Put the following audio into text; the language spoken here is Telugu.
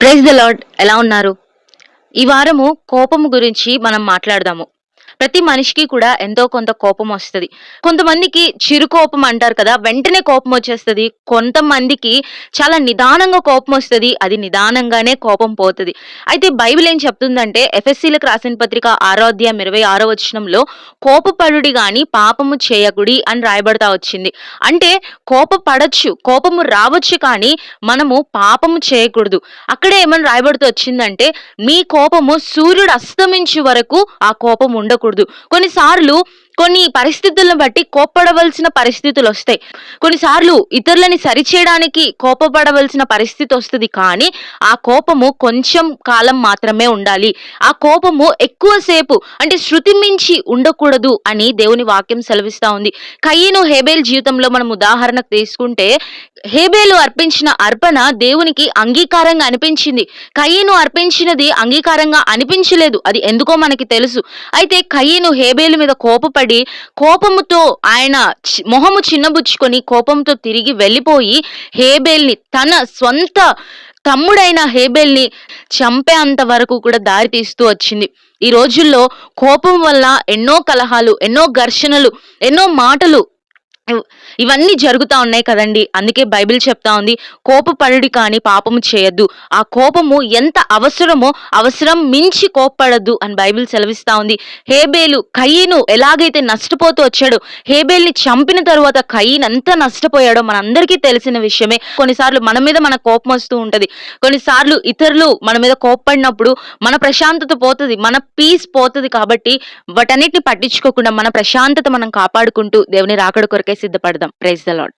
ప్రైజ్ ద లాడ్ ఎలా ఉన్నారు? ఈ వారము కోపము గురించి మనం మాట్లాడదాము. ప్రతి మనిషికి కూడా ఎంతో కొంత కోపం వస్తుంది. కొంతమందికి చిరు కోపం అంటారు కదా వెంటనే కోపం వచ్చేస్తుంది. కొంతమందికి చాలా నిదానంగా కోపం వస్తుంది. అది నిదానంగానే కోపం పోతుంది. అయితే బైబిల్ ఏం చెప్తుందంటే ఎఫ్ఎస్సీలకు రాసిన పత్రిక ఆరోధ్యం ఇరవై ఆరో వచనంలో కోపపడుడి గాని పాపము చేయకుడి అని రాయబడతా వచ్చింది. అంటే కోపపడచ్చు కోపము రావచ్చు కానీ మనము పాపము చేయకూడదు. అక్కడే ఏమని రాయబడుతూ వచ్చిందంటే మీ కోపము సూర్యుడు అస్తమించే వరకు ఆ కోపం ఉండకూడదు. కొన్నిసార్లు కొన్ని పరిస్థితులను బట్టి కోప్పడవలసిన పరిస్థితులు వస్తాయి. కొన్నిసార్లు ఇతరులని సరిచేయడానికి కోపపడవలసిన పరిస్థితి వస్తుంది కానీ ఆ కోపము కొంచెం కాలం మాత్రమే ఉండాలి. ఆ కోపము ఎక్కువసేపు అంటే శృతి మించి ఉండకూడదు అని దేవుని వాక్యం సెలవిస్తా ఉంది. కయ్యను హేబేల్ జీవితంలో మనం ఉదాహరణకు తీసుకుంటే హేబేలు అర్పించిన అర్పణ దేవునికి అంగీకారంగా అనిపించింది. కయ్యను అర్పించినది అంగీకారంగా అనిపించలేదు. అది ఎందుకో మనకి తెలుసు. అయితే కయ్యను హేబేలు మీద కోపపడి కోపముతో ఆయన మొహము చిన్నబుచ్చుకొని కోపంతో తిరిగి వెళ్ళిపోయి హేబేల్ని తన సొంత తమ్ముడైన హేబేల్ని చంపేంత వరకు కూడా దారి తీస్తూ వచ్చింది. ఈ రోజుల్లో కోపం వల్ల ఎన్నో కలహాలు ఎన్నో ఘర్షణలు ఎన్నో మాటలు ఇవన్నీ జరుగుతా ఉన్నాయి కదండి. అందుకే బైబిల్ చెప్తా ఉంది కోపపడుడి కానీ పాపము చేయొద్దు. ఆ కోపము ఎంత అవసరమో అవసరం మించి కోపపడద్దు అని బైబిల్ సెలవిస్తా ఉంది. హేబేలు కయ్యను ఎలాగైతే నష్టపోతూ వచ్చాడో హేబేల్ని చంపిన తర్వాత కయ్యను ఎంత నష్టపోయాడో మనందరికీ తెలిసిన విషయమే. కొన్నిసార్లు మన మీద మన కోపం వస్తూ ఉంటది. కొన్నిసార్లు ఇతరులు మన మీద కోపపడినప్పుడు మన ప్రశాంతత పోతుంది మన పీస్ పోతుంది కాబట్టి వాటన్నిటిని పట్టించుకోకుండా మన ప్రశాంతత మనం కాపాడుకుంటూ దేవుని రాకడ కొరకే సిద్ధపడదాం. Praise the lord